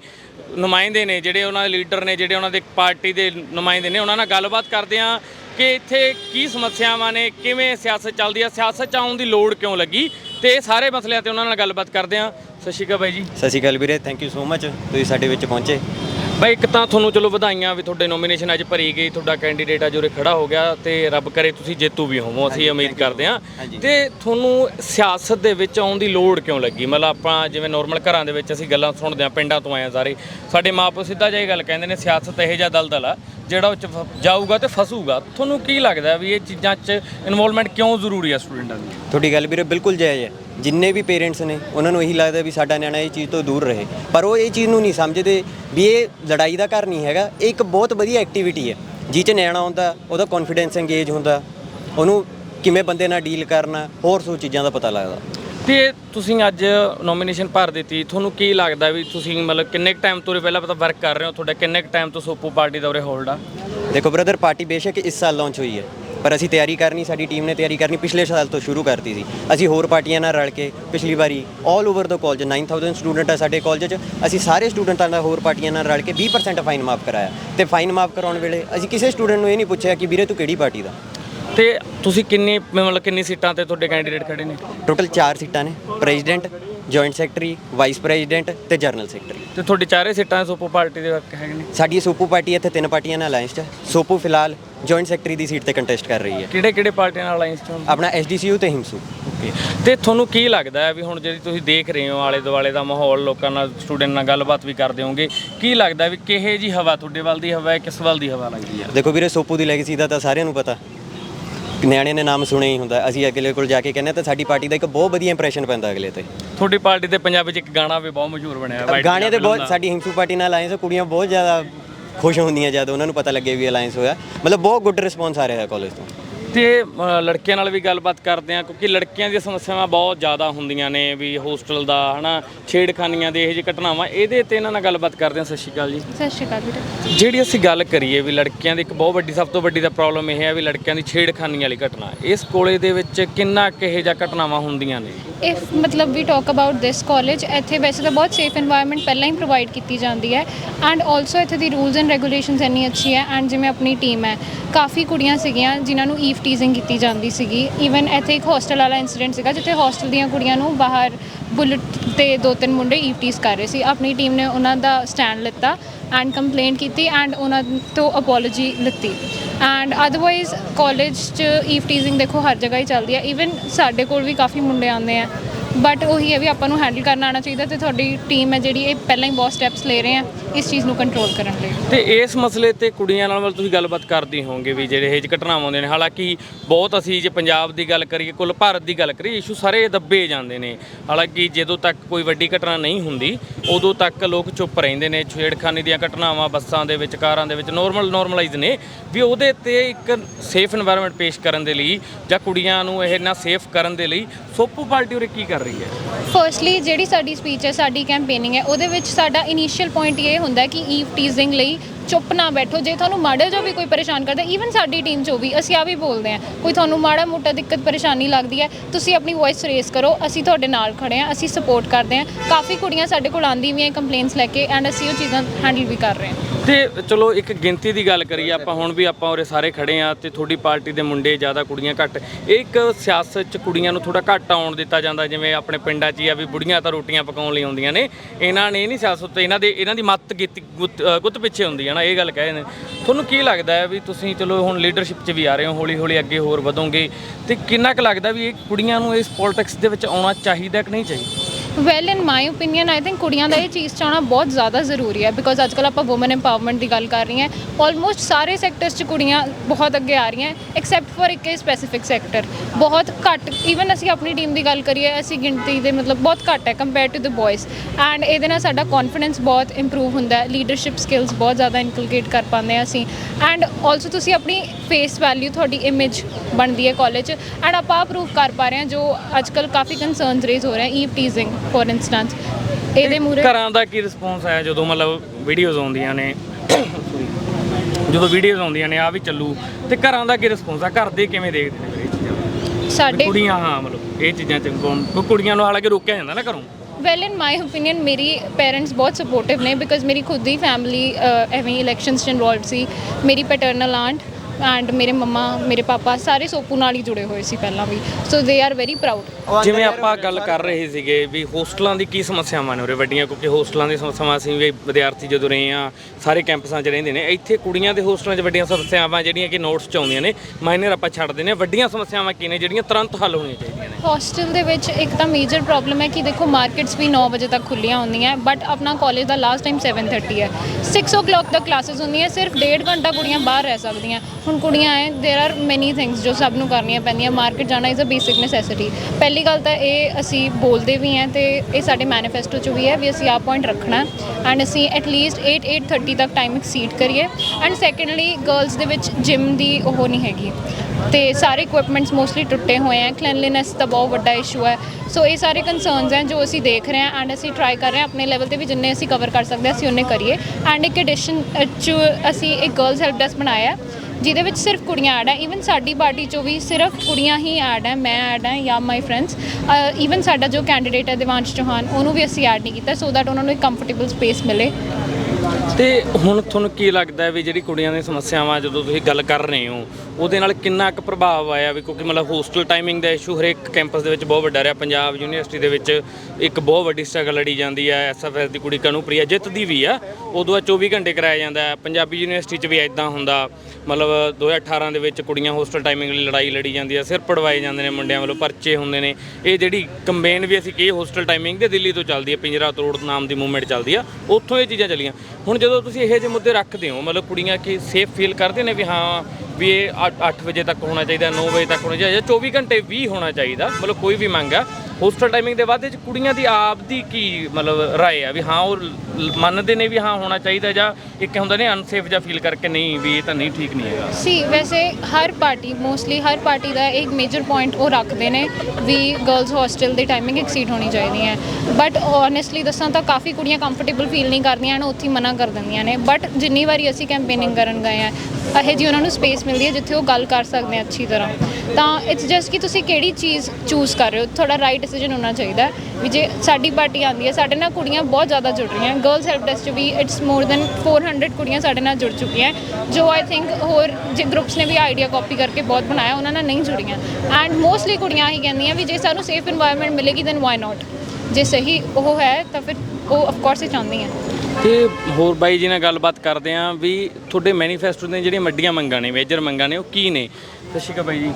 A: ਨੁਮਾਇੰਦੇ ਨੇ, ਜਿਹੜੇ ਉਹਨਾਂ ਦੇ ਲੀਡਰ ਨੇ, ਜਿਹੜੇ ਉਹਨਾਂ ਦੇ ਪਾਰਟੀ ਦੇ ਨੁਮਾਇੰਦੇ ਨੇ, ਉਹਨਾਂ ਨਾਲ ਗੱਲਬਾਤ ਕਰਦੇ ਆ। ਕਿ ਇੱਥੇ ਕੀ ਸਮੱਸਿਆਵਾਂ ਨੇ, ਕਿਵੇਂ ਸਿਆਸਤ ਚੱਲਦੀ ਆ, ਸਿਆਸਤ ਚ ਆਉਣ ਦੀ ਲੋੜ ਕਿਉਂ ਲੱਗੀ? ਤੇ ਇਹ ਸਾਰੇ ਮਸਲਿਆਂ ਤੇ ਉਹਨਾਂ ਨਾਲ ਗੱਲਬਾਤ ਕਰਦੇ ਆ। ਸਤਿ ਸ਼੍ਰੀ ਅਕਾਲ ਬਾਈ ਜੀ।
B: ਸਤਿ ਸ਼੍ਰੀ ਅਕਾਲ ਵੀਰੇ ਥੈਂਕ ਯੂ ਸੋ ਮਚ ਤੁਸੀਂ ਸਾਡੇ ਵਿੱਚ ਪਹੁੰਚੇ।
A: ਬਾਈ ਇੱਕ ਤਾਂ ਤੁਹਾਨੂੰ ਚਲੋ ਵਧਾਈਆਂ ਵੀ ਤੁਹਾਡੇ ਨੋਮੀਨੇਸ਼ਨ ਅੱਜ ਭਰੀ ਗਈ ਤੁਹਾਡਾ ਕੈਂਡੀਡੇਟ ਅੱਜ ਉਰੇ ਖੜਾ ਹੋ ਗਿਆ ਤੇ ਰੱਬ ਕਰੇ ਤੁਸੀਂ ਜੇਤੂ ਵੀ ਹੋਵੋ ਅਸੀਂ ਉਮੀਦ ਕਰਦੇ ਹਾਂ। ਤੇ ਤੁਹਾਨੂੰ ਸਿਆਸਤ ਦੇ ਵਿੱਚ ਆਉਣ ਦੀ ਲੋੜ ਕਿਉਂ ਲੱਗੀ? ਮਤਲਬ ਆਪਾਂ ਜਿਵੇਂ ਨਾਰਮਲ ਘਰਾਂ ਦੇ ਵਿੱਚ ਅਸੀਂ ਗੱਲਾਂ ਸੁਣਦੇ ਆ ਪਿੰਡਾਂ ਤੋਂ ਆਏ ਆ ਸਾਰੇ ਸਾਡੇ ਮਾਪੇ ਸਿੱਧਾ ਜਿਹਾ ਗੱਲ ਕਹਿੰਦੇ ਨੇ ਸਿਆਸਤ ਇਹੋ ਜਿਹਾ ਦਲਦਲ ਆ ਜਿਹੜਾ ਉਹ ਚ ਫ- ਜਾਊਗਾ ਤੇ ਫਸੂਗਾ। ਤੁਹਾਨੂੰ ਕੀ ਲੱਗਦਾ ਵੀ ਇਹ ਚੀਜ਼ਾਂ 'ਚ ਇਨਵੋਲਵਮੈਂਟ ਕਿਉਂ ਜ਼ਰੂਰੀ ਆ ਸਟੂਡੈਂਟਾਂ ਦੀ?
B: ਤੁਹਾਡੀ ਗੱਲ ਵੀਰੇ ਬਿਲਕੁਲ ਜਾਇਜ਼ ਹੈ। ਜਿੰਨੇ ਵੀ ਪੇਰੈਂਟਸ ਨੇ ਉਹਨਾਂ ਨੂੰ ਇਹੀ ਲੱਗਦਾ ਵੀ ਸਾਡਾ ਨਿਆਣਾ ਇਹ ਚੀਜ਼ ਤੋਂ ਦੂਰ ਰਹੇ। ਪਰ ਉਹ ਇਹ ਚੀਜ਼ ਨੂੰ ਨਹੀਂ ਸਮਝਦੇ ਵੀ ਇਹ ਲੜਾਈ ਦਾ ਘਰ ਨਹੀਂ ਹੈਗਾ। ਇਹ ਇੱਕ ਬਹੁਤ ਵਧੀਆ ਐਕਟੀਵਿਟੀ ਹੈ। ਜਿਹ 'ਚ ਨਿਆਣਾ ਹੁੰਦਾ ਉਹਦਾ ਕੌਨਫੀਡੈਂਸ ਇੰਗੇਜ ਹੁੰਦਾ। ਉਹਨੂੰ ਕਿਵੇਂ ਬੰਦੇ ਨਾਲ ਡੀਲ ਕਰਨਾ ਹੋਰ ਸੋ ਚੀਜ਼ਾਂ ਦਾ ਪਤਾ ਲੱਗਦਾ।
A: ਤੇ ਤੁਸੀਂ ਅੱਜ ਨੋਮੀਨੇਸ਼ਨ ਭਰ ਦਿੱਤੀ। ਤੁਹਾਨੂੰ ਕੀ ਲੱਗਦਾ ਵੀ ਤੁਸੀਂ ਮਤਲਬ ਕਿੰਨੇ ਟਾਈਮ ਤੋਂ ਉਰੇ ਪਹਿਲਾਂ ਪਤਾ ਵਰਕ ਕਰ ਰਹੇ ਹੋ? ਤੁਹਾਡਾ ਕਿੰਨੇ ਟਾਈਮ ਤੋਂ ਸੋਪੂ ਪਾਰਟੀ ਦਾ ਉਰੇ ਹੋਲਡ ਆ?
B: ਦੇਖੋ ਬ੍ਰਦਰ ਪਾਰਟੀ ਬੇਸ਼ੱਕ ਇਸ ਸਾਲ ਲਾਂਚ ਹੋਈ ਹੈ। ਪਰ ਅਸੀਂ ਤਿਆਰੀ ਕਰਨੀ ਸਾਡੀ ਟੀਮ ਨੇ ਤਿਆਰੀ ਕਰਨੀ ਪਿਛਲੇ ਸਾਲ ਤੋਂ ਸ਼ੁਰੂ ਕਰਤੀ ਸੀ। ਅਸੀਂ ਹੋਰ ਪਾਰਟੀਆਂ ਨਾਲ ਰਲ ਕੇ ਪਿਛਲੀ ਵਾਰੀ 올 ਓਵਰ ਦਾ ਕਾਲਜ 9000 ਸਟੂਡੈਂਟ ਹੈ ਸਾਡੇ ਕਾਲਜ 'ਚ। ਅਸੀਂ ਸਾਰੇ ਸਟੂਡੈਂਟਾਂ ਦਾ ਹੋਰ ਪਾਰਟੀਆਂ ਨਾਲ ਰਲ ਕੇ 20% ਫਾਈਨ ਮਾਫ ਕਰਾਇਆ। ਤੇ ਫਾਈਨ ਮਾਫ ਕਰਾਉਣ ਵੇਲੇ ਅਸੀਂ ਕਿਸੇ ਸਟੂਡੈਂਟ ਨੂੰ ਇਹ ਨਹੀਂ ਪੁੱਛਿਆ ਕਿ ਵੀਰੇ ਤੂੰ ਕਿਹੜੀ ਪਾਰਟੀ ਦਾ?
A: ਤੇ ਤੁਸੀਂ ਕਿੰਨੀ ਮਤਲਬ ਕਿੰਨੀ ਸੀਟਾਂ ਤੇ ਤੁਹਾਡੇ ਕੈਂਡੀਡੇਟ ਖੜੇ ਨੇ?
B: ਟੋਟਲ 4 ਸੀਟਾਂ ਨੇ। President joint secretary vice president ਤੇ ਜਨਰਲ ਸੈਕਟਰੀ
A: ਤੇ ਤੁਹਾਡੀ ਚਾਰੇ ਸੀਟਾਂ ਸੋਪੂ ਪਾਰਟੀ ਦੇ ਵਰਕ ਹੈਗੇ ਨੇ?
B: ਸਾਡੀ ਸੋਪੂ ਪਾਰਟੀ ਇੱਥੇ ਤਿੰਨ ਪਾਰਟੀਆਂ ਨਾਲ ਅਲਾਈਅੰਸ 'ਚ ਹੈ। ਸੋਪੂ ਫਿਲਹਾਲ ਜੁਆਇੰਟ ਸੈਕਟਰੀ ਦੀ ਸੀਟ ਤੇ ਕੰਟੈਸਟ ਕਰ ਰਹੀ ਹੈ।
A: ਕਿਹੜੇ ਕਿਹੜੇ ਪਾਰਟੀਆਂ ਨਾਲ ਅਲਾਈਅੰਸ ਹੋ?
B: ਆਪਣਾ ਐਸਡੀਸੀਯੂ ਤੇ ਹਿੰਸੂ।
A: ਓਕੇ ਤੇ ਤੁਹਾਨੂੰ ਕੀ ਲੱਗਦਾ ਹੈ ਵੀ ਹੁਣ ਜਿਹੜੀ ਤੁਸੀਂ ਦੇਖ ਰਹੇ ਹੋ ਆਲੇ ਦੁਆਲੇ ਦਾ ਮਾਹੌਲ ਲੋਕਾਂ ਨਾਲ ਸਟੂਡੈਂਟ ਨਾਲ ਗੱਲਬਾਤ ਵੀ ਕਰਦੇ ਹੋਵੋਗੇ ਕੀ ਲੱਗਦਾ ਵੀ ਕਿਹੇ ਜੀ ਹਵਾ ਤੁਹਾਡੇ ਵੱਲ ਦੀ ਹਵਾ ਹੈ ਕਿਸ ਵੱਲ ਦੀ ਹਵਾ ਲੱਗਦੀ ਹੈ?
B: ਦੇਖੋ ਵੀਰੇ ਸੋਪੂ ਦੀ ਲੈਗੇਸੀ ਦਾ ਤਾਂ ਸਾਰਿਆਂ ਨੂੰ ਪਤਾ। ਨਿਆਣੇ ਨੇ ਨਾਮ ਸੁਣਿਆ ਹੀ ਹੁੰਦਾ। ਅਸੀਂ ਅਗਲੇ ਕੋਲ ਜਾ ਕੇ ਕਹਿੰਦੇ ਤਾਂ ਸਾਡੀ ਪਾਰਟੀ ਦਾ ਇੱਕ ਬਹੁਤ ਵਧੀਆ ਇੰਪ੍ਰੈਸ਼ਨ ਪੈਂਦਾ ਅਗਲੇ ਤੇ।
A: ਤੁਹਾਡੀ ਪਾਰਟੀ ਤੇ ਪੰਜਾਬੀ ਚ ਇੱਕ ਗਾਣਾ ਵੀ ਬਹੁਤ ਮਸ਼ਹੂਰ ਬਣਿਆ ਹੈ White
B: ਗਾਣੇ ਤੇ ਬਹੁਤ
A: ਦਾ।
B: ਸਾਡੀ ਹਿੰਸੂ ਪਾਰਟੀ ਨਾਲ ਅਲਾਈਅੰਸ ਕੁੜੀਆਂ ਬਹੁਤ ਜ਼ਿਆਦਾ ਖੁਸ਼ ਹੁੰਦੀਆਂ ਜਦ ਉਹਨਾਂ ਨੂੰ ਪਤਾ ਲੱਗੇ ਵੀ ਅਲਾਈਅੰਸ ਹੋਇਆ। ਮਤਲਬ ਬਹੁਤ ਗੁੱਡ ਰਿਸਪੌਂਸ ਆ ਰਿਹਾ ਹੈ ਕਾਲਜ ਤੋਂ।
A: ਤੇ ਲੜਕਿਆਂ ਨਾਲ ਵੀ ਗੱਲਬਾਤ ਕਰਦੇ ਆ ਕਿਉਂਕਿ ਲੜਕੀਆਂ ਦੀਆਂ ਸਮੱਸਿਆਵਾਂ ਬਹੁਤ ਜ਼ਿਆਦਾ ਹੁੰਦੀਆਂ ਨੇ ਵੀ ਹੋਸਟਲ ਦਾ ਹਨਾ ਛੇੜਖਾਨੀਆਂ ਦੇ ਇਹ ਜਿਹੇ ਘਟਨਾਵਾਂ ਇਹਦੇ ਤੇ ਇਹਨਾਂ ਨਾਲ ਗੱਲਬਾਤ ਕਰਦੇ ਆ ਸਤਿ ਸ਼੍ਰੀ ਅਕਾਲ ਜੀ।
C: ਸਤਿ ਸ਼੍ਰੀ ਅਕਾਲ ਵੀਰੇ।
A: ਜਿਹੜੀ ਅਸੀਂ ਗੱਲ ਕਰੀਏ ਵੀ ਲੜਕੀਆਂ ਦੀ ਇੱਕ ਬਹੁਤ ਵੱਡੀ ਸਭ ਤੋਂ ਵੱਡੀ ਦਾ ਪ੍ਰੋਬਲਮ ਇਹ ਹੈ ਵੀ ਲੜਕੀਆਂ ਦੀ ਛੇੜਖਾਨੀ ਵਾਲੀ ਘਟਨਾ। ਇਸ ਕੋਲੇਜ ਦੇ ਵਿੱਚ ਕਿੰਨਾ ਕਿਹੇ ਜਾਂ ਘਟਨਾਵਾਂ ਹੁੰਦੀਆਂ ਨੇ?
C: ਇਹ ਮਤਲਬ we talk about this college ਇੱਥੇ ਵੈਸੇ ਤਾਂ ਬਹੁਤ ਸੇਫ এনवायरमेंट ਪਹਿਲਾਂ ਹੀ ਪ੍ਰੋਵਾਈਡ ਕੀਤੀ ਜਾਂਦੀ ਹੈ ਐਂਡ ਆਲਸੋ ਇੱਥੇ ਦੀ ਰੂਲਸ ਐਂਡ ਰੈਗੂਲੇਸ਼ਨਸ ਇੰਨੀ ਅੱਛੀ ਹੈ ਐਂਡ ਜਿਵੇਂ ਆਪਣੀ ਟੀਮ ਹੈ ਕਾਫੀ ਕੁੜੀਆਂ ਸੀਗੀਆਂ ਜਿਨ੍ਹਾਂ ਨੂੰ ਈ ਟੀਜ਼ਿੰਗ ਕੀਤੀ ਜਾਂਦੀ ਸੀਗੀ। ਈਵਨ ਇੱਥੇ ਇੱਕ ਹੋਸਟਲ ਵਾਲਾ ਇਨਸੀਡੈਂਟ ਸੀਗਾ, ਜਿੱਥੇ ਹੋਸਟਲ ਦੀਆਂ ਕੁੜੀਆਂ ਨੂੰ ਬਾਹਰ ਬੁਲਟ ਤੇ ਦੋ ਤਿੰਨ ਮੁੰਡੇ ਈਵ ਟੀਜ਼ ਕਰ ਰਹੇ ਸੀ। ਆਪਣੀ ਟੀਮ ਨੇ ਉਹਨਾਂ ਦਾ ਸਟੈਂਡ ਲਿੱਤਾ ਐਂਡ ਕੰਪਲੇਂਟ ਕੀਤੀ ਐਂਡ ਉਹਨਾਂ ਤੋਂ ਅਪੋਲੋਜੀ ਲਿੱਤੀ। ਐਂਡ ਅਦਰਵਾਈਜ਼ ਕਾਲਜ 'ਚ ਈਵ ਟੀਜ਼ਿੰਗ ਦੇਖੋ ਹਰ ਜਗ੍ਹਾ ਹੀ ਚੱਲਦੀ ਹੈ। ਈਵਨ ਸਾਡੇ ਕੋਲ ਵੀ ਕਾਫੀ ਮੁੰਡੇ ਆਉਂਦੇ ਆ। ਬਟ ਉਹੀ ਹੈ ਵੀ ਆਪਾਂ ਨੂੰ ਹੈਂਡਲ ਕਰਨਾ ਆਣਾ ਚਾਹੀਦਾ ਤੇ ਤੁਹਾਡੀ ਟੀਮ ਹੈ ਜਿਹੜੀ ਇਹ ਪਹਿਲਾਂ ਹੀ ਬਹੁਤ ਸਟੈਪਸ ਲੈ ਰਹੇ ਆ ਇਸ ਚੀਜ਼ ਨੂੰ ਕੰਟਰੋਲ ਕਰਨ ਲਈ।
A: ਤੇ ਇਸ ਮਸਲੇ ਤੇ ਕੁੜੀਆਂ ਨਾਲ ਵੱਲ ਤੁਸੀਂ ਗੱਲਬਾਤ ਕਰਦੇ ਹੋਵੋਗੇ ਵੀ ਜਿਹੜੇ ਹੇਜ ਘਟਨਾਵਾਂ ਹੁੰਦੇ ਨੇ, ਹਾਲਾਂਕਿ ਬਹੁਤ ਅਸੀਂ ਜੇ ਪੰਜਾਬ ਦੀ ਗੱਲ ਕਰੀਏ, ਕੁੱਲ ਭਾਰਤ ਦੀ ਗੱਲ ਕਰੀਏ, ਇਸ਼ੂ ਸਾਰੇ ਦੱਬੇ ਜਾਂਦੇ ਨੇ। ਹਾਲਾਂਕਿ ਜਦੋਂ ਤੱਕ ਕੋਈ ਵੱਡੀ ਘਟਨਾ ਨਹੀਂ ਹੁੰਦੀ, ਉਦੋਂ ਤੱਕ ਲੋਕ ਚੁੱਪ ਰਹਿੰਦੇ ਨੇ, ਛੇੜਖਾਨੀ ਦੀਆਂ ਘਟਨਾਵਾਂ, ਬੱਸਾਂ ਦੇ ਵਿੱਚ, ਕਾਰਾਂ ਦੇ ਵਿੱਚ ਨੋਰਮਲ ਨਾਰਮਲਾਈਜ਼ ਨੇ। ਵੀ ਉਹਦੇ ਤੇ ਇੱਕ ਸੇਫ এনवायरमेंट ਪੇਸ਼ ਕਰਨ ਦੇ ਲਈ ਜਾਂ ਕੁੜੀਆਂ ਨੂੰ ਇਹ ਨਾ ਸੇਫ ਕਰਨ ਦੇ ਲਈ, ਸੋਪੂ ਪਾਰਟੀ ਉਰੇ ਕੀ ਕਰ ਰਹੀ ਹੈ?
C: ਫਰਸਟਲੀ ਜਿਹੜੀ ਸਾਡੀ ਸਪੀਚ ਹੈ ਸਾਡੀ ਕੈਂਪੇਨਿੰਗ ਹੈ ਉਹਦੇ ਵਿੱਚ ਸਾਡਾ ਇਨੀਸ਼ੀਅਲ ਪੁਆਇੰਟ ਇਹ ਹੁੰਦਾ ਕਿ ਈਵ ਟੀਜ਼ਿੰਗ ਲਈ ਚੁੱਪ ਨਾ ਬੈਠੋ। ਜੇ ਤੁਹਾਨੂੰ ਮਾੜਾ ਜਿਹਾ ਵੀ ਕੋਈ ਪਰੇਸ਼ਾਨ ਕਰਦਾ ਈਵਨ ਸਾਡੀ ਟੀਮ 'ਚੋਂ ਵੀ ਅਸੀਂ ਆ ਵੀ ਬੋਲਦੇ ਹਾਂ ਕੋਈ ਤੁਹਾਨੂੰ ਮਾੜਾ ਮੋਟਾ ਦਿੱਕਤ ਪਰੇਸ਼ਾਨੀ ਲੱਗਦੀ ਹੈ ਤੁਸੀਂ ਆਪਣੀ ਵੌਇਸ ਰੇਸ ਕਰੋ ਅਸੀਂ ਤੁਹਾਡੇ ਨਾਲ ਖੜੇ ਹਾਂ ਅਸੀਂ ਸਪੋਰਟ ਕਰਦੇ ਹਾਂ। ਕਾਫੀ ਕੁੜੀਆਂ ਸਾਡੇ ਕੋਲ ਆਂਦੀ ਵੀ ਹੈ ਕੰਪਲੇਂਟਸ ਲੈ ਕੇ ਐਂਡ ਅਸੀਂ ਉਹ ਚੀਜ਼ਾਂ ਹੈਂਡਲ ਵੀ ਕਰ ਰਹੇ ਹਾਂ।
A: ਤੇ ਚਲੋ ਇੱਕ ਗਿਣਤੀ ਦੀ ਗੱਲ ਕਰੀਏ ਆਪਾਂ ਹੁਣ ਵੀ ਆਪਾਂ ਉਰੇ ਸਾਰੇ ਖੜੇ ਆ ਤੇ ਤੁਹਾਡੀ ਪਾਰਟੀ ਦੇ ਮੁੰਡੇ ਜ਼ਿਆਦਾ ਕੁੜੀਆਂ ਘੱਟ। ਇਹ ਇੱਕ ਸਿਆਸਤ 'ਚ ਕੁੜੀਆਂ ਨੂੰ ਥੋੜਾ ਘੱਟ ਆਉਣ ਦਿੱਤਾ ਜਾਂਦਾ ਜਿਵੇਂ ਆਪਣੇ ਪਿੰਡਾਂ 'ਚ ਹੀ ਆ ਵੀ ਬੁੜੀਆਂ ਤਾਂ ਰੋਟੀਆਂ ਪਕਾਉਣ ਲਈ ਆਉਂਦੀਆਂ ਨੇ। ਇਹਨਾਂ ਨੇ ਨਹੀਂ ਸਿਆਸਤ ਤੇ ਇਹਨਾਂ ਦੇ, ਇਹਨਾਂ ਦੀ ਮੱਤ ਗਿੱਤ- ਗੁੱਤ ਗੁੱਤ ਪਿੱਛੇ ਹੁੰਦੀ ਹੈ ਨਾ, ਇਹ ਗੱਲ ਕਹੇ ਨੇ। ਤੁਹਾਨੂੰ ਕੀ ਲੱਗਦਾ ਹੈ ਵੀ ਤੁਸੀਂ ਚਲੋ ਹੁਣ ਲੀਡਰਸ਼ਿਪ 'ਚ ਵੀ ਆ ਰਹੇ ਹੋ ਹੌਲੀ ਹੌਲੀ ਅੱਗੇ ਹੋਰ ਵਧੋਗੇ, ਤੇ ਕਿੰਨਾ ਕੁ ਲੱਗਦਾ ਵੀ ਇਹ ਕੁੜੀਆਂ ਨੂੰ ਇਸ ਪੋਲਿਟਿਕਸ ਦੇ ਵਿੱਚ ਆਉਣਾ ਚਾਹੀਦਾ ਕਿ ਨਹੀਂ ਚਾਹੀਦਾ?
C: Well in my opinion I think ਕੁੜੀਆਂ ਦਾ ਇਹ ਚੀਜ਼ 'ਚ ਬਹੁਤ ਜ਼ਿਆਦਾ ਜ਼ਰੂਰੀ ਹੈ ਬਿਕੋਜ਼ ਅੱਜ ਅੱਜਕੱਲ ਆਪਾਂ ਔਮਨ ਐਮਪਾਵਰਮੈਂਟ ਦੀ ਗੱਲ ਕਰ ਰਹੀ ਹਾਂ। ਆਲਮੋਸਟ ਸਾਰੇ ਸੈਕਟਰਸ 'ਚ ਕੁੜੀਆਂ ਬਹੁਤ ਅੱਗੇ ਆ ਰਹੀਆਂ ਐਕਸੈਪਟ ਫॉर ਇੱਕ ਸਪੈਸੀਫਿਕ ਸੈਕਟਰ ਬਹੁਤ ਘੱਟ ਈਵਨ ਅਸੀਂ ਆਪਣੀ ਟੀਮ ਦੀ ਗੱਲ ਕਰੀਏ, ਅਸੀਂ ਗਿਣਤੀ ਦੇ ਮਤਲਬ ਬਹੁਤ ਘੱਟ ਹੈ compare to the boys and ਇਹਦੇ ਨਾਲ ਸਾਡਾ ਕੌਨਫੀਡੈਂਸ ਬਹੁਤ ਇੰਪਰੂਵ ਹੁੰਦਾ ਹੈ ਲੀਡਰਸ਼ਿਪ ਸਕਿੱਲਸ ਬਹੁਤ ਜ਼ਿਆਦਾ ਇਨਕਲਕੇਟ ਕਰ ਪਾਉਂਦੇ ਹਾਂ ਅਸੀਂ। ਐਂਡ ਆਲਸੋ ਤੁਸੀਂ ਆਪਣੀ ਫੇਸ ਵੈਲਿਊ ਤੁਹਾਡੀ ਇਮੇਜ ਬਣਦੀ ਹੈ ਕਾਲਜ 'ਚ। ਐਂਡ ਆਪਾਂ ਪ੍ਰੂਵ ਕਰ ਪਾ ਰਹੇ ਹਾਂ ਜੋ ਅੱਜ ਅੱਜਕੱਲ ਕਾਫੀ ਕੰਸਰਨਸ ਰੇਜ਼ ਹੋ ਰਹੇ ਹੈ ਈਵ ਟੀਜ਼ਿੰਗ ਫॉर ਇੰਸਟੈਂਸ ਇਹਦੇ ਮੂਰੇ
A: ਘਰਾਂ ਦਾ ਕੀ ਰਿਸਪੌਂਸ ਆਇਆ ਜਦੋਂ ਮਤਲਬ ਵੀਡੀਓਜ਼ ਆਉਂਦੀਆਂ ਨੇ? ਜਦੋਂ ਵੀਡੀਓਜ਼ ਆਉਂਦੀਆਂ ਨੇ ਆ ਵੀ ਚੱਲੂ। ਤੇ ਘਰਾਂ ਦਾ ਕੀ ਰਿਸਪੌਂਸ ਆ? ਘਰ ਦੇ ਕਿਵੇਂ ਦੇਖਦੇ ਨੇ ਫਿਰ ਇਹ ਚੀਜ਼ਾਂ?
C: ਸਾਡੇ
A: ਕੁੜੀਆਂ ਹਾਂ ਮਤਲਬ ਇਹ ਚੀਜ਼ਾਂ ਚ ਕਿਉਂਕਿ ਕੁੜੀਆਂ ਨੂੰ ਹਾਲਾਂਕਿ ਰੋਕਿਆ ਜਾਂਦਾ ਨਾ ਘਰੋਂ।
C: ਵੈਲ ਇਨ ਮਾਈ ਓਪੀਨੀਅਨ ਮੇਰੀ ਪੇਰੈਂਟਸ ਬਹੁਤ ਸਪੋਰਟਿਵ ਨੇ ਬਿਕਾਜ਼ ਮੇਰੀ ਖੁਦ ਦੀ ਫੈਮਿਲੀ ਐਵੇਂ ਇਲੈਕਸ਼ਨਸ 'ਚ ਇਨਵੋਲਵਡ ਸੀ। ਮੇਰੀ ਪੈਟਰਨਲ ਆਂਟ ਐਂਡ ਮੇਰੇ ਮੰਮਾ ਮੇਰੇ ਪਾਪਾ ਸਾਰੇ ਸੋਪੂ ਨਾਲ ਹੀ ਜੁੜੇ ਹੋਏ ਸੀ ਪਹਿਲਾਂ ਵੀ। ਸੋ ਦੇ ਆਰ ਵੈਰੀ ਪ੍ਰਾਊਡ
A: ਜਿਵੇਂ ਆਪਾਂ ਗੱਲ ਕਰ ਰਹੇ ਸੀਗੇ ਵੀ ਹੋਸਟਲਾਂ ਦੀ ਕੀ ਸਮੱਸਿਆਵਾਂ ਨੇ ਉਰੇ? ਵੱਡੀਆਂ ਕਿਉਂਕਿ ਹੋਸਟਲਾਂ ਦੀ ਸਮੱਸਿਆਵਾਂ ਅਸੀਂ ਵੀ ਵਿਦਿਆਰਥੀ ਜਦੋਂ ਰਹੇ ਆ ਸਾਰੇ ਕੈਂਪਸਾਂ 'ਚ ਰਹਿੰਦੇ ਨੇ ਇੱਥੇ ਕੁੜੀਆਂ ਦੇ ਹੋਸਟਲਾਂ 'ਚ ਵੱਡੀਆਂ ਸਮੱਸਿਆਵਾਂ ਜਿਹੜੀਆਂ ਕਿ ਨੋਟਸ 'ਚ ਆਉਂਦੀਆਂ ਨੇ ਮਾਈਨਰ ਆਪਾਂ ਛੱਡਦੇ ਨੇ ਵੱਡੀਆਂ ਸਮੱਸਿਆਵਾਂ ਕੀ ਨੇ ਜਿਹੜੀਆਂ ਤੁਰੰਤ ਹੱਲ ਹੋਣੀਆਂ ਚਾਹੀਦੀਆਂ ਨੇ?
C: ਹੌਸਟਲ ਦੇ ਵਿੱਚ ਇੱਕ ਤਾਂ ਮੇਜਰ ਪ੍ਰੋਬਲਮ ਹੈ ਕਿ ਦੇਖੋ ਮਾਰਕੀਟਸ ਵੀ 9 ਵਜੇ ਤੱਕ ਖੁੱਲੀਆਂ ਹੁੰਦੀਆਂ ਬਟ ਆਪਣਾ ਕਾਲਜ ਦਾ ਲਾਸਟ ਟਾਈਮ 7:30 ਹੈ। 6 o'clock ਤੱਕ ਕਲਾਸਿਸ ਹੁੰਦੀਆਂ ਸਿਰਫ ਡੇਢ ਘੰਟਾ ਕੁੜੀਆਂ ਬਾਹਰ ਰਹਿ ਸਕਦੀਆਂ। ਹੁਣ ਕੁੜੀਆਂ ਐ देयर ਆਰ ਮੈਨੀ ਥਿੰਗਸ ਜੋ ਸਭ ਨੂੰ ਕਰਨੀਆਂ ਪੈਂਦੀਆਂ ਮਾਰਕੀਟ ਜਾਣਾ ਇਜ਼ ਅ ਬੇਸਿਕ ਨੈਸੈਸਿਟੀ ਪਹਿਲੀ ਗੱਲ ਤਾਂ ਇਹ ਅਸੀਂ ਬੋਲਦੇ ਵੀ ਹਾਂ ਤੇ ਇਹ ਸਾਡੇ ਮੈਨੀਫੈਸਟੋ 'ਚ ਵੀ ਹੈ ਵੀ ਅਸੀਂ ਆਹ ਪੁਆਇੰਟ ਰੱਖਣਾ ਐਂਡ ਅਸੀਂ ਐਟਲੀਸਟ 8 8:30 ਤੱਕ ਟਾਈਮ ਐਕਸੀਡ ਕਰੀਏ ਐਂਡ ਸੈਕੰਡਲੀ ਗਰਲਸ ਦੇ ਵਿੱਚ ਜਿਮ ਦੀ ਉਹ ਨਹੀਂ ਹੈਗੀ ਤੇ ਸਾਰੇ ਇਕਵਿਪਮੈਂਟਸ ਮੋਸਟਲੀ ਟੁੱਟੇ ਹੋਏ ਹੈ ਕਲੀਨਲੀਨੈਸ ਦਾ ਬਹੁਤ ਵੱਡਾ ਇਸ਼ੂ ਹੈ ਸੋ ਇਹ ਸਾਰੇ ਕਨਸਰਨਸ ਹੈ ਜੋ ਅਸੀਂ ਦੇਖ ਰਹੇ ਹਾਂ ਐਂਡ ਅਸੀਂ ਟਰਾਈ ਕਰ ਰਹੇ ਹਾਂ ਆਪਣੇ ਲੈਵਲ ਤੇ ਵੀ ਜਿੰਨੇ ਅਸੀਂ ਕਵਰ ਕਰ ਸਕਦੇ ਹਾਂ ਅਸੀਂ ਉਹਨੇ ਕਰੀਏ ਐਂਡ ਇੱਕ ਐਡੀਸ਼ਨ ਚ ਅਸੀਂ ਇੱਕ ਗਰਲਸ ਹੈਲਪ ਡੈਸਕ ਬਣਾਇਆ ਹੈ, ਜਿਹਦੇ ਵਿੱਚ ਸਿਰਫ ਕੁੜੀਆਂ ਐਡ ਹੈ ਈਵਨ ਸਾਡੀ ਪਾਰਟੀ ਚੋਂ ਵੀ ਸਿਰਫ ਕੁੜੀਆਂ ਹੀ ਐਡ ਹੈ ਮੈਂ ਐਡ ਹੈ ਜਾਂ ਮਾਈ ਫਰੈਂਡਸ ਈਵਨ ਸਾਡਾ ਜੋ ਕੈਂਡੀਡੇਟ ਹੈ ਦਿਵਾਂਸ਼ ਚੌਹਾਨ, ਉਹਨੂੰ ਵੀ ਅਸੀਂ ਐਡ ਨਹੀਂ ਕੀਤਾ ਸੋ ਦੈਟ ਉਹਨਾਂ ਨੂੰ ਇੱਕ ਕੰਫਰਟੇਬਲ ਸਪੇਸ ਮਿਲੇ।
A: ਤੇ ਹੁਣ ਤੁਹਾਨੂੰ ਕੀ ਲੱਗਦਾ ਵੀ ਜਿਹੜੀ ਕੁੜੀਆਂ ਦੀਆਂ ਸਮੱਸਿਆਵਾਂ ਜਦੋਂ ਤੁਸੀਂ ਗੱਲ ਕਰ ਰਹੇ ਹੋ, ਉਹਦੇ ਨਾਲ ਕਿੰਨਾ ਕੁ ਪ੍ਰਭਾਵ ਆਇਆ ਵੀ ਕਿਉਂਕਿ ਮਤਲਬ ਹੋਸਟਲ ਟਾਈਮਿੰਗ ਦਾ ਇਸ਼ੂ ਹਰੇਕ ਕੈਂਪਸ ਦੇ ਵਿੱਚ ਬਹੁਤ ਵੱਡਾ ਰਿਹਾ, ਪੰਜਾਬ ਯੂਨੀਵਰਸਿਟੀ ਦੇ ਵਿੱਚ ਇੱਕ ਬਹੁਤ ਵੱਡੀ ਸਟਰਗਲ ਲੜੀ ਜਾਂਦੀ ਹੈ ਐਸਐਫਐਸ ਦੀ ਕੁੜੀ ਕਨੂਪ੍ਰਿਆ ਜਿੱਤਦੀ ਵੀ ਆ, ਉਦੋਂ ਬਾਅਦ 24 ਘੰਟੇ ਕਰਾਇਆ ਜਾਂਦਾ ਹੈ। ਪੰਜਾਬੀ ਯੂਨੀਵਰਸਿਟੀ 'ਚ ਵੀ ਐਦਾਂ ਹੁੰਦਾ, ਮਤਲਬ 2018 ਦੇ ਵਿੱਚ ਕੁੜੀਆਂ ਹੋਸਟਲ ਟਾਈਮਿੰਗ ਲਈ ਲੜਾਈ ਲੜੀ ਜਾਂਦੀ ਹੈ ਸਿਰ ਪੜਵਾਏ ਜਾਂਦੇ ਨੇ ਮੁੰਡਿਆਂ ਵੱਲੋਂ, ਪਰਚੇ ਹੁੰਦੇ ਨੇ। ਇਹ ਜਿਹੜੀ ਕੰਬੇਨ ਵੀ ਅਸੀਂ ਕਹੀ ਹੋਸਟਲ ਟਾਈਮਿੰਗ ਦੇ ਦਿੱਲੀ ਤੋਂ ਚੱਲਦੀ ਹੈ ਪਿੰਜਰਾ ਤੋੜ ਨਾਮ ਦੀ ਮੂਵਮੈਂਟ ਚੱਲਦੀ ਆ, ਉੱਥੋਂ ਇਹ ਚੀਜ਼ਾਂ ਚੱਲੀਆਂ। ਹੁਣ ਜਦੋਂ ਤੁਸੀਂ ਇਹੋ ਜਿਹੇ ਮੁੱਦੇ ਰੱਖਦੇ ਹੋ, ਮਤਲਬ ਕੁੜੀਆਂ ਕੀ ਸੇਫ ਫੀਲ ਕਰਦੇ ਨੇ ਵੀ ਹਾਂ ਵੀ ਇਹ 8 ਵਜੇ ਤੱਕ ਹੋਣਾ ਚਾਹੀਦਾ 9 ਵਜੇ ਤੱਕ ਹੋਣਾ ਚਾਹੀਦਾ 24 ਘੰਟੇ ਵੀ ਹੋਣਾ ਚਾਹੀਦਾ, ਮਤਲਬ ਕੋਈ ਵੀ ਮੰਗ ਆ, ਹੋਸਟਲ ਟਾਈਮਿੰਗ ਦੇ ਵਾਧੇ ਚ ਕੁੜੀਆਂ ਦੀ ਆਪ ਦੀ ਕੀ ਮਤਲਬ ਰਾਏ ਆ, ਵੀ ਹਾਂ ਉਹ ਮੰਨਦੇ ਨੇ ਵੀ ਹਾਂ ਹੋਣਾ ਚਾਹੀਦਾ ਜਾਂ ਇੱਕ ਹੁੰਦਾ ਨੇ ਅਨਸੇਫ ਜਾਂ ਫੀਲ ਕਰਕੇ ਨਹੀਂ, ਵੀ ਇਹ ਤਾਂ ਨਹੀਂ ਠੀਕ ਨਹੀਂ ਹੈਗਾ।
C: ਸੀ, ਵੈਸੇ ਹਰ ਪਾਰਟੀ ਮੋਸਟਲੀ ਹਰ ਪਾਰਟੀ ਦਾ ਇੱਕ ਮੇਜਰ ਪੁਆਇੰਟ ਉਹ ਰੱਖਦੇ ਨੇ ਵੀ ਗਰਲਸ ਹੋਸਟਲ ਦੀ ਟਾਈਮਿੰਗ ਐਕਸੀਡ ਹੋਣੀ ਚਾਹੀਦੀ ਹੈ। ਬਟ ਓਨੈਸਟਲੀ ਦੱਸਾਂ ਤਾਂ ਕਾਫੀ ਕੁੜੀਆਂ ਕੰਫਰਟੇਬਲ ਫੀਲ ਨਹੀਂ ਕਰਦੀਆਂ ਨੇ ਉੱਥੇ ਹੀ ਮਨਾ ਕਰ ਦਿੰਦੀਆਂ ਨੇ। ਬਟ ਜਿੰਨੀ ਵਾਰੀ ਅਸੀਂ ਕੈਂਪੇਨਿੰਗ ਕਰਨ ਗਏ ਆ ਇਹੋ ਜੀ ਉਹਨਾਂ ਨੂੰ ਸਪੇਸ ਮਿਲਦੀ ਹੈ ਜਿੱਥੇ ਉਹ ਗੱਲ ਕਰ ਸਕਦੇ ਆ ਅੱਛੀ ਤਰ੍ਹਾਂ। ਤਾਂ ਇਟਸ ਜਸਟ ਕਿ ਤੁਸੀਂ ਕਿਹੜੀ ਚੀਜ਼ ਚੂਜ਼ ਕਰ ਰਹੇ ਹੋ? ਤੁਹਾਡਾ ਰਾਈਟ ਡਿਸੀਜਨ ਹੋਣਾ ਚਾਹੀਦਾ ਵੀ ਜੇ ਸਾਡੀ ਪਾਰਟੀ ਆਂਦੀ ਹੈ, ਸਾਡੇ ਨਾਲ ਕੁੜੀਆਂ ਬਹੁਤ ਜ਼ਿਆਦਾ ਜੁੜ ਰਹੀਆਂ। ਗਰਲਸ ਹੈਲਪ ਡੈਸਕ ਵੀ ਇਟਸ ਮੋਰ ਦੈਨ 400 ਕੁੜੀਆਂ ਸਾਡੇ ਨਾਲ ਜੁੜ ਚੁੱਕੀਆਂ ਜੋ ਆਈ ਥਿੰਕ ਹੋਰ ਜੇ ਗਰੁੱਪਸ ਨੇ ਵੀ ਆਈਡੀਆ ਕਾਪੀ ਕਰਕੇ ਬਹੁਤ ਬਣਾਇਆ, ਉਹਨਾਂ ਨਾਲ ਨਹੀਂ ਜੁੜੀਆਂ। ਐਂਡ ਮੋਸਟਲੀ ਕੁੜੀਆਂ ਹੀ ਕਹਿੰਦੀਆਂ ਵੀ ਜੇ ਸਾਨੂੰ ਸੇਫ এনवायरमेंट ਮਿਲੇਗੀ ਦੈਨ ਵਾਈ ਨਾਟ ਜੇ ਸਹੀ ਉਹ ਹੈ, ਤਾਂ ਫਿਰ ਉਹ ਆਫ ਹੀ ਚਾਹੁੰਦੀਆਂ।
A: ਤੇ ਹੋਰ ਬਾਈ ਜੀ ਨਾਲ ਗੱਲਬਾਤ ਕਰਦੇ ਆਂ ਵੀ ਤੁਹਾਡੇ ਮੈਨੀਫੈਸਟੋ ਦੀਆਂ ਜਿਹੜੀਆਂ ਵੱਡੀਆਂ ਮੰਗਾਂ ਨੇ ਮੇਜਰ ਮੰਗਾਂ ਨੇ, ਉਹ ਕੀ ਨੇ? ਸਤਿ ਸ਼੍ਰੀ ਅਕਾਲ ਬਾਈ ਜੀ।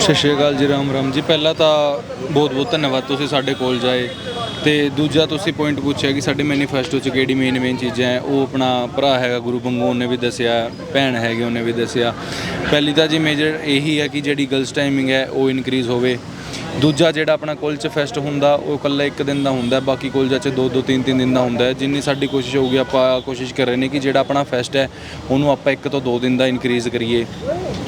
D: ਸਤਿ ਸ਼੍ਰੀ ਅਕਾਲ ਜੀ, ਰਾਮ ਰਾਮ ਜੀ। ਪਹਿਲਾਂ ਤਾਂ ਬਹੁਤ ਬਹੁਤ ਧੰਨਵਾਦ ਤੁਸੀਂ ਸਾਡੇ ਕੋਲ ਜਾਏ। ਤੇ ਦੂਜਾ ਤੁਸੀਂ ਪੁਆਇੰਟ ਪੁੱਛਿਆ ਕਿ ਸਾਡੇ ਮੈਨੀਫੈਸਟੋ 'ਚ ਕਿਹੜੀ ਮੇਨ ਮੇਨ ਚੀਜ਼ਾਂ ਹੈ। ਉਹ ਆਪਣਾ ਭਰਾ ਹੈਗਾ ਗੁਰੂ ਬੰਗੂ ਉਹਨੇ ਵੀ ਦੱਸਿਆ, ਭੈਣ ਹੈਗੇ ਉਹਨੇ ਵੀ ਦੱਸਿਆ। ਪਹਿਲੀ ਤਾਂ ਜੀ ਮੇਜਰ ਇਹੀ ਹੈ ਕਿ ਜਿਹੜੀ ਗਰਲਸ ਟਾਈਮਿੰਗ ਹੈ, ਉਹ ਇਨਕਰੀਜ਼ ਹੋਵੇ। ਦੂਜਾ ਜਿਹੜਾ ਆਪਣਾ ਕਾਲਜ ਫੈਸਟ ਹੁੰਦਾ, ਉਹ ਇਕੱਲਾ ਇੱਕ ਦਿਨ ਦਾ ਹੁੰਦਾ ਬਾਕੀ ਕਾਲਜਾਂ 'ਚ ਦੋ ਦੋ, ਤਿੰਨ ਤਿੰਨ ਦਿਨ ਦਾ ਹੁੰਦਾ ਜਿੰਨੀ ਸਾਡੀ ਕੋਸ਼ਿਸ਼ ਹੋਊਗੀ, ਆਪਾਂ ਕੋਸ਼ਿਸ਼ ਕਰ ਰਹੇ ਨੇ ਕਿ ਜਿਹੜਾ ਆਪਣਾ ਫੈਸਟ ਹੈ, ਉਹਨੂੰ ਆਪਾਂ ਇੱਕ ਤੋਂ ਦੋ ਦਿਨ ਦਾ ਇਨਕਰੀਜ਼ ਕਰੀਏ।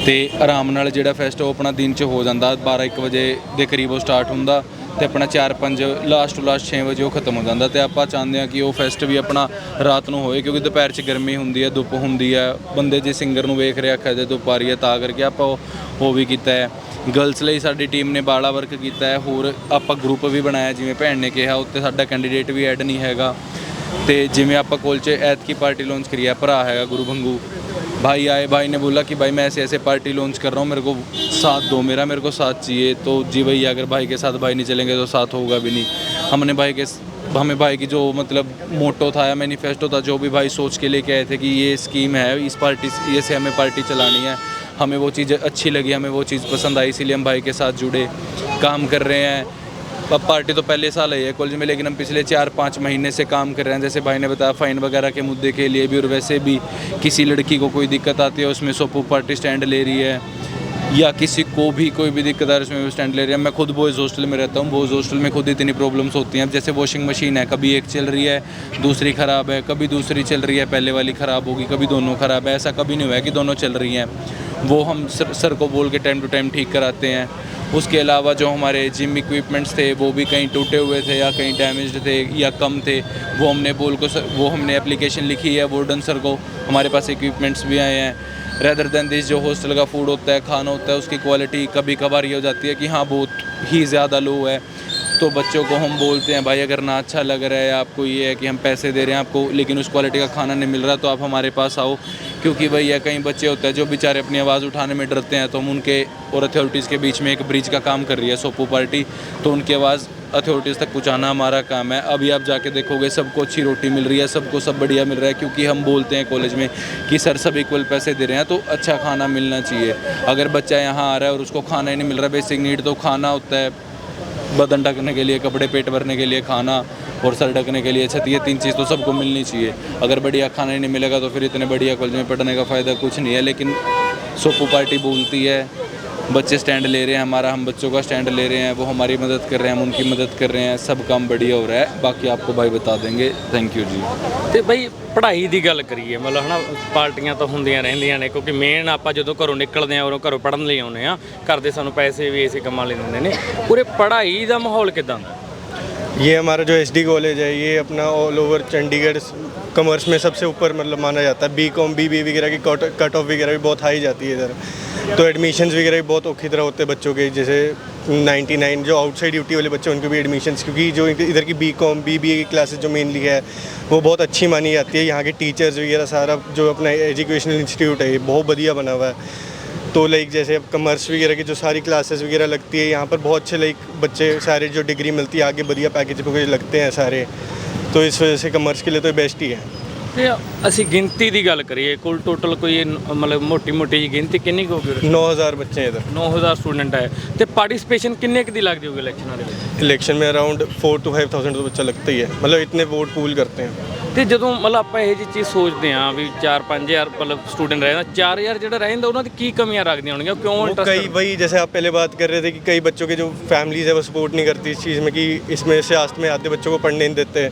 D: ਤੇ ਆਰਾਮ ਨਾਲ ਜਿਹੜਾ ਫੈਸਟ ਉਹ ਆਪਣਾ ਦਿਨ 'ਚ ਹੋ ਜਾਂਦਾ 12 1 ਵਜੇ ਦੇ ਕਰੀਬ ਉਹ ਸਟਾਰਟ ਹੁੰਦਾ ਤੇ ਆਪਣਾ 4 5 ਲਾਸਟ ਟੂ ਲਾਸਟ 6 ਵਜੇ ਉਹ ਖਤਮ ਹੋ ਜਾਂਦਾ ਤੇ ਆਪਾਂ ਚਾਹੁੰਦੇ ਹਾਂ ਕਿ ਉਹ ਫੈਸਟ ਵੀ ਆਪਣਾ ਰਾਤ ਨੂੰ ਹੋਏ, ਕਿਉਂਕਿ ਦੁਪਹਿਰ 'ਚ ਗਰਮੀ ਹੁੰਦੀ ਹੈ, ਧੁੱਪ ਹੁੰਦੀ ਹੈ। ਬੰਦੇ ਜੇ ਸਿੰਗਰ ਨੂੰ ਵੇਖ ਰਿਹਾ, ਅੱਖਾਂ ਦੇ ਧੁੱਪ ਆ ਰਹੀ ਹੈ, ਤਾਂ ਕਰਕੇ ਆਪਾਂ ਉਹ ਉਹ ਵੀ ਕੀਤਾ ਹੈ। ਗਰਲਸ ਲਈ ਸਾਡੀ ਟੀਮ ਨੇ ਬਾਲਾ ਵਰਕ ਕੀਤਾ ਹੈ ਹੋਰ ਆਪਾਂ ਗਰੁੱਪ ਵੀ ਬਣਾਇਆ ਜਿਵੇਂ ਭੈਣ ਨੇ ਕਿਹਾ ਉੱਤੇ ਸਾਡਾ ਕੈਂਡੀਡੇਟ ਵੀ ਐਡ ਨਹੀਂ ਹੈਗਾ ਤੇ ਜਿਵੇਂ ਆਪਾਂ ਕੋਲ ਚ ਐਤਕੀ ਪਾਰਟੀ ਲਾਂਚ ਕਰੀ ਹੈ ਭਰਾ ਹੈਗਾ ਗੁਰੂ ਭੰਗੂ भाई आए भाई ने बोला कि भाई मैं ऐसे ऐसे पार्टी लॉन्च कर रहा हूँ मेरे को साथ दो मेरा मेरे को साथ चाहिए तो जी भाई अगर भाई के साथ भाई नहीं चलेंगे तो साथ होगा भी नहीं हमने भाई के हमें भाई की जो मतलब मोटो था या मैनिफेस्टो था जो भी भाई सोच के लेके आए थे कि ये स्कीम है इस पार्टी ये से हमें पार्टी चलानी है हमें वो चीज़ अच्छी लगी हमें वो चीज़ पसंद आई इसीलिए हम भाई के साथ जुड़े काम कर रहे हैं अब पार्टी तो पहले साल है कॉलेज में लेकिन हम पिछले चार पाँच महीने से काम कर रहे हैं जैसे भाई ने बताया फाइन वगैरह के मुद्दे के लिए भी और वैसे भी किसी लड़की को कोई दिक्कत आती है उसमें सोपू पार्टी स्टैंड ले रही है या किसी को भी कोई भी दिक्कत आ रही उसमें स्टैंड ले रही है। मैं खुद बॉयज़ हॉस्टल में रहता हूँ बॉयज़ हॉस्टल में खुद इतनी प्रॉब्लम्स होती हैं। जैसे वॉशिंग मशीन है कभी एक चल रही है दूसरी ख़राब है कभी दूसरी चल रही है पहले वाली ख़राब होगी कभी दोनों ख़राब है। ऐसा कभी नहीं हुआ है कि दोनों चल रही हैं। वो हम सर, सर को बोल के टाइम टू टाइम ठीक कराते हैं। उसके अलावा जो हमारे जिम इक्विपमेंट्स थे वो भी कहीं टूटे हुए थे या कहीं डैमेज थे या कम थे वो हमने बोल को सर वो हमने एप्लीकेशन लिखी है वार्डन सर को। हमारे पास इक्विपमेंट्स भी आए हैं। रेदर देन दिस जो हॉस्टल का फूड होता है खाना होता है उसकी क्वालिटी कभी कभार ये हो जाती है कि हाँ बहुत ही ज़्यादा लो है तो बच्चों को हम बोलते हैं, भाई, अगर ना अच्छा लग रहा है, आपको ये है कि हम पैसे दे रहे हैं आपको, लेकिन उस क्वालिटी का खाना नहीं मिल रहा तो आप हमारे पास आओ। क्योंकि भाई भैया कई बच्चे होते हैं जो बेचारे अपनी आवाज़ उठाने में डरते हैं तो हम उनके और अथॉरिटीज़ के बीच में एक ब्रिज का काम कर रही है सोपो पार्टी तो उनकी आवाज़ अथॉरिटीज़ तक पहुँचाना हमारा काम है। अभी आप जाके देखोगे, सबको अच्छी रोटी मिल रही है, सबको सब बढ़िया मिल रहा है, क्योंकि हम बोलते हैं कॉलेज में कि, सर, सब इक्वल पैसे दे रहे हैं तो अच्छा खाना मिलना चाहिए। अगर बच्चा यहाँ आ रहा है और उसको खाना ही नहीं मिल रहा बेसिक नीड तो खाना होता है। बदन ढकने के लिए, कपड़े पेट भरने के लिए, खाना और सर ढकने के लिए, छत, ये तीन चीज़ तो सबको मिलनी चाहिए। अगर बढ़िया खाना ही नहीं मिलेगा तो फिर इतने बढ़िया कॉलेज में पढ़ने का फ़ायदा कुछ नहीं है, लेकिन सोपू पार्टी बोलती है बच्चे स्टैंड ले रहे हैं हमारा हम बच्चों का स्टैंड ले रहे हैं वो हमारी मदद कर रहे हैं हम उनकी मदद कर रहे हैं सब काम बढ़िया हो रहा है बाकी आपको भाई बता देंगे थैंक यू जी
A: ਤੇ ਬਈ ਪੜ੍ਹਾਈ ਦੀ ਗੱਲ ਕਰੀਏ ਮਤਲਬ ਹਨਾ ਪਾਰਟੀਆਂ ਤਾਂ ਹੁੰਦੀਆਂ ਰਹਿੰਦੀਆਂ ਨੇ ਕਿਉਂਕਿ ਮੇਨ ਆਪਾਂ ਜਦੋਂ ਘਰੋਂ ਨਿਕਲਦੇ ਆ ਉਰੋਂ ਘਰੋਂ ਪੜ੍ਹਨ ਲਈ ਆਉਂਦੇ ਆ ਘਰ ਦੇ ਸਾਨੂੰ ਪੈਸੇ ਵੀ ਇਸੇ ਕੰਮਾਂ ਲਈ ਦਿੰਦੇ ਨੇ ਪੂਰੇ ਪੜ੍ਹਾਈ ਦਾ ਮਾਹੌਲ ਕਿਦਾਂ ਦਾ
E: ये हमारा जो एस कॉलेज है ये अपना ऑल ओवर चंडीगढ़ कॉमर्स में सबसे ऊपर मतलब माना जाता है। बी कॉम बी बी वगैरह की कट ऑफ़ वगैरह भी बहुत हाई जाती है इधर। तो एडमिशन्स वगैरह भी बहुत औखी तरह होते हैं बच्चों के, जैसे 99 जो आउटसाइड ड्यूटी वाले बच्चे उनके भी एडमिशन्स क्योंकि जो इधर की B com B B A की क्लासेज जो मेनली है, वो बहुत अच्छी मानी जाती है। यहाँ के टीचर्स वगैरह सारा जो अपना एजुकेशनल इंस्टीट्यूट है, ये बहुत बढ़िया बना हुआ है। तो लाइक जैसे अब कमर्स वगैरह की जो सारी क्लासेस वगैरह लगती है, यहाँ पर बहुत अच्छे लाइक बच्चे, सारे जो डिग्री मिलती है, आगे बढ़िया पैकेज वगैरह लगते हैं सारे। तो इस वजह से कमर्स के लिए तो बेस्ट ही है
A: ਤੇ ਅਸੀਂ ਗਿਣਤੀ ਦੀ ਗੱਲ ਕਰੀਏ ਕੁੱਲ ਟੋਟਲ ਕੋਈ ਨ- ਮਤਲਬ ਮੋਟੀ ਮੋਟੀ ਜੀ ਗਿਣਤੀ ਕਿੰਨੀ ਕੁ ਹੋਊਗੀ
E: 9000 बच्चे हैं इधर
A: 9000 ਸਟੂਡੈਂਟ ਹੈ ਤੇ ਪਾਰਟਿਸਿਪੇਸ਼ਨ ਕਿੰਨੇ ਕੁ ਦੀ ਲੱਗਦੀ ਹੋਊਗੀ ਇਲੈਕਸ਼ਨਾਂ ਦੇ ਵਿੱਚ
E: इलेक्शन में around four to five thousand तो बच्चा लगता ही है मतलब इतने वोट पूल करते हैं
A: ਤੇ ਜਦੋਂ ਮਤਲਬ ਆਪਾਂ ਇਹ ਜੀ ਚੀਜ਼ ਸੋਚਦੇ ਆਂ ਵੀ 4-5000 ਮਤਲਬ ਸਟੂਡੈਂਟ ਰਹਿੰਦਾ 4000 ਜਿਹੜਾ ਰਹਿੰਦਾ ਉਹਨਾਂ ਦੀ ਕੀ ਕਮੀਆਂ ਰੱਖਦੀਆਂ ਹੋਣਗੀਆਂ ਕਿਉਂ
E: वो
A: ਇੰਟਰਸਟ
E: कई वही जैसे आप पहले बात कर रहे थे कि कई बच्चों के जो फैमिलीज है वो सपोर्ट नहीं करती इस चीज़ में कि इसमें सियासत में आधे बच्चों को पढ़ने नहीं देते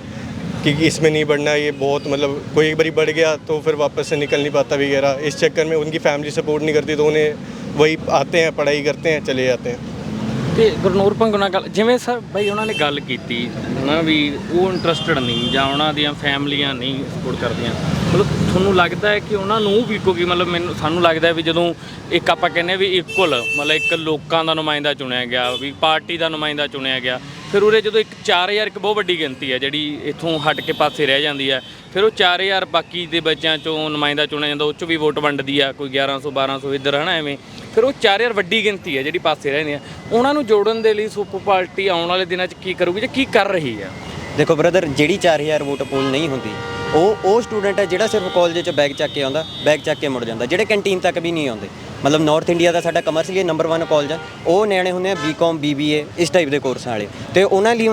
E: कि कि इसमें नहीं बढ़ना ये बहुत मतलब कोई एक बारी बढ़ गया तो फिर वापस से निकल नहीं पाता वगैरह इस चक्कर में उनकी फैमिली सपोर्ट नहीं करती तो उन्हें वही आते हैं पढ़ाई करते हैं चले जाते हैं
A: ਤੇ ਗੁਰਨੂਰ ਭੰਗੂ ਨਾਲ ਗੱਲ ਜਿਵੇਂ ਸਰ ਬਈ ਉਹਨਾਂ ਨੇ ਗੱਲ ਕੀਤੀ ਹਨਾ ਵੀ ਉਹ ਇੰਟਰਸਟਡ ਨਹੀਂ ਜਾਂ ਉਹਨਾਂ ਦੀਆਂ ਫੈਮਲੀਆਂ ਨਹੀਂ ਸਪੋਰਟ ਕਰਦੀਆਂ ਮਤਲਬ ਤੁਹਾਨੂੰ ਲੱਗਦਾ ਹੈ ਕਿ ਉਹਨਾਂ ਨੂੰ ਵੀ ਕਿਉਂਕਿ ਮਤਲਬ ਮੈਨੂੰ ਸਾਨੂੰ ਲੱਗਦਾ ਹੈ ਵੀ ਜਦੋਂ ਇੱਕ ਆਪਾਂ ਕਹਿੰਦੇ ਹਾਂ ਵੀ ਇਕੁਅਲ ਮਤਲਬ ਇੱਕ ਲੋਕਾਂ ਦਾ ਨੁਮਾਇੰਦਾ ਚੁਣਿਆ ਗਿਆ ਵੀ ਪਾਰਟੀ ਦਾ ਨੁਮਾਇੰਦਾ ਚੁਣਿਆ ਗਿਆ ਫਿਰ ਉਰੇ ਜਦੋਂ ਇੱਕ 4000 ਇੱਕ ਬਹੁਤ ਵੱਡੀ ਗਿਣਤੀ ਹੈ ਜਿਹੜੀ ਇੱਥੋਂ ਹਟ ਕੇ ਪਾਸੇ ਰਹਿ ਜਾਂਦੀ ਹੈ। ਫਿਰ ਉਹ 4000 ਬਾਕੀ ਦੇ ਬੱਚਿਆਂ ਚੋਂ ਨੁਮਾਇੰਦਾ ਚੁਣਿਆ ਜਾਂਦਾ, ਉਹ ਚੋਂ ਵੀ ਵੋਟ ਵੰਡਦੀ ਆ, ਕੋਈ 1100 1200 ਇੱਧਰ ਹਨਾ ਐਵੇਂ। ਫਿਰ ਉਹ 4000 ਵੱਡੀ ਗਿਣਤੀ ਹੈ ਜਿਹੜੀ ਪਾਸੇ ਰਹਿੰਦੀ ਆ ਉਹਨਾਂ ਨੂੰ ਜੋੜਨ ਦੇ ਲਈ ਸੁਪਰ ਪਾਰਟੀ ਆਉਣ ਵਾਲੇ ਦਿਨਾਂ 'ਚ ਕੀ ਕਰੂਗੀ ਜਾਂ ਕੀ ਕਰ ਰਹੀ ਆ
B: ਦੇਖੋ ਬ੍ਰਦਰ ਜਿਹੜੀ 4000 ਵੋਟ ਪੋਲ ਨਹੀਂ ਹੁੰਦੀ, ਉਹ ਉਹ ਸਟੂਡੈਂਟ ਹੈ ਜਿਹੜਾ ਸਿਰਫ ਕਾਲਜ 'ਚ ਬੈਗ ਚੱਕ ਕੇ ਆਉਂਦਾ ਬੈਗ ਚੱਕ ਕੇ ਮੁੜ ਜਾਂਦਾ, ਜਿਹੜੇ ਕੈਂਟੀਨ ਤੱਕ ਵੀ ਨਹੀਂ ਆਉਂਦੇ। ਮਤਲਬ ਨਾਰਥ ਇੰਡੀਆ ਦਾ ਸਾਡਾ ਕਮਰਸ਼ਲੀ ਨੰਬਰ 1 ਕਾਲਜ ਆ। ਉਹ ਨਿਆਣੇ ਹੁੰਦੇ ਆ ਬੀਕਾਮ ਬੀਬੀਏ ਇਸ ਟਾਈਪ ਦੇ ਕੋਰਸਾਂ ਵਾਲੇ। ਤੇ ਉਹਨਾਂ ਲਈ